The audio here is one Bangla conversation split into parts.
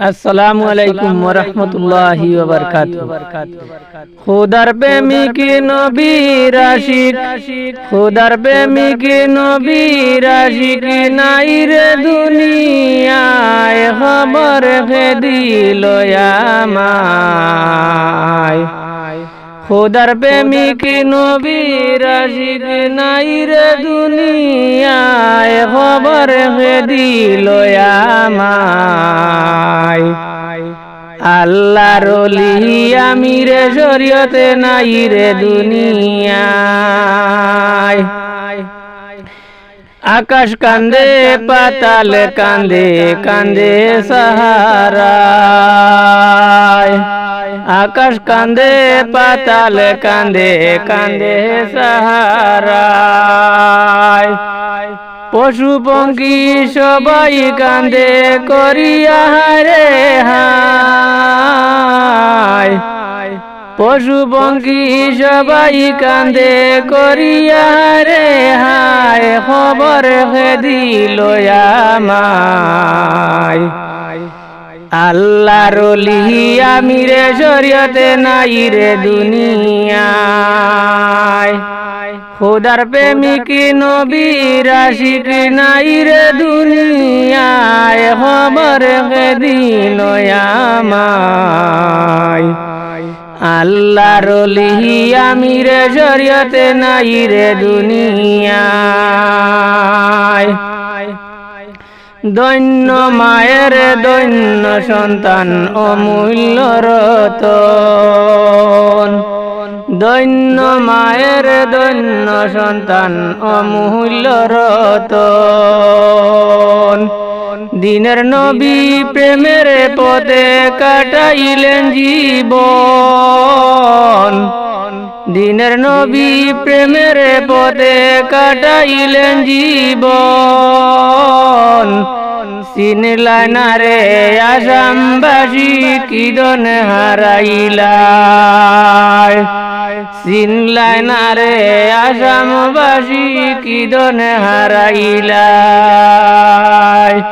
আসসালামু আলাইকুম ওয়া রাহমাতুল্লাহি ওয়া বারাকাতুহু খোদার প্রেমিক নবী আশিক খোদার প্রেমিক নবী আশিক নাই রে দুনিয়ায় খবর হে দিল আমায়। খোদার প্রেমিক নবী আশিক নাই রে দুনিয়ায় হে দিল আমায়। আল্লাহ রলি আমি রে শরীয়তে নাই রে দুনিয়ায়। আকাশ কান্দে, পাতাল কান্দে কান্দে সাহারায়। আকাশ কান্দে, পাতাল কান্দে কান্দে সাহারায়। পশু পঙ্কি সবাই কান্দে করিয়া রে হায়। পশু পঙ্কি সবাই কান্দে করিয়া রে হায়, খবর দিল আমায়। আল্লাহ রলি আমি রে শরীয়তে নাই রে দুনিয়ায় খোদার প্রেমিক নবী রাশিক নাই রে দুনিয়ায়, খবর দিল আমায়। আল্লাহ রলি আমি রে শরীয়তে নাই রে দুনিয়ায়। দৈন্য মায়ের দৈন্য সন্তান অমূল্য রতন দৈন্য মায়ের দৈন্য সন্তান অমূল্য রতন দিনের নবী প্রেমের পদে কাটাইলেন জীবন। দিনের নবী প্রেমের পদে কাটাইলেন না রে আসামবাসী কিদন হারাইলাই চিনলাই না রে আসামবাসী কিদন হারাইলাই?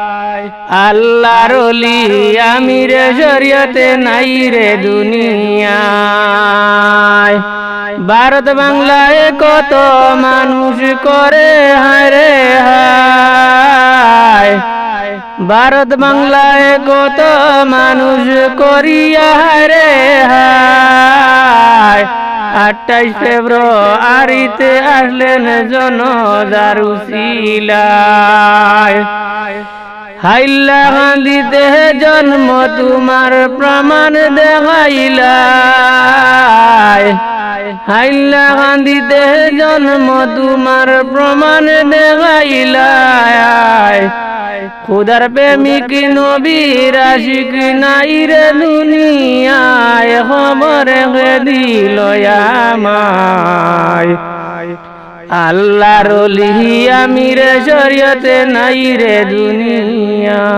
আল্লাহ রলি আমি রে শরীয়তে নাই রে দুনিয়ায়। ভারত বাংলায় কত মানুষ করে, হায় হায়। ভারত বাংলায় কত মানুষ করিয়া রে হায়। আঠাইশ ফেব্রুয়ারিতে আসলেন জনদারুশিলায় হাইলা গান্ধীতে জন্ম তোমার প্রমাণ দেখাইলায়। হাইলা গান্ধীতে জন্ম তোমার প্রমাণ দেখাইলায়। খুদার প্রেমিক নবীর নাই রে দুনিয়ায়, খবর হে দিল আমায় আল্লাহ রলি আমি রে শরীয়তে নাই রে দুনিয়ায়।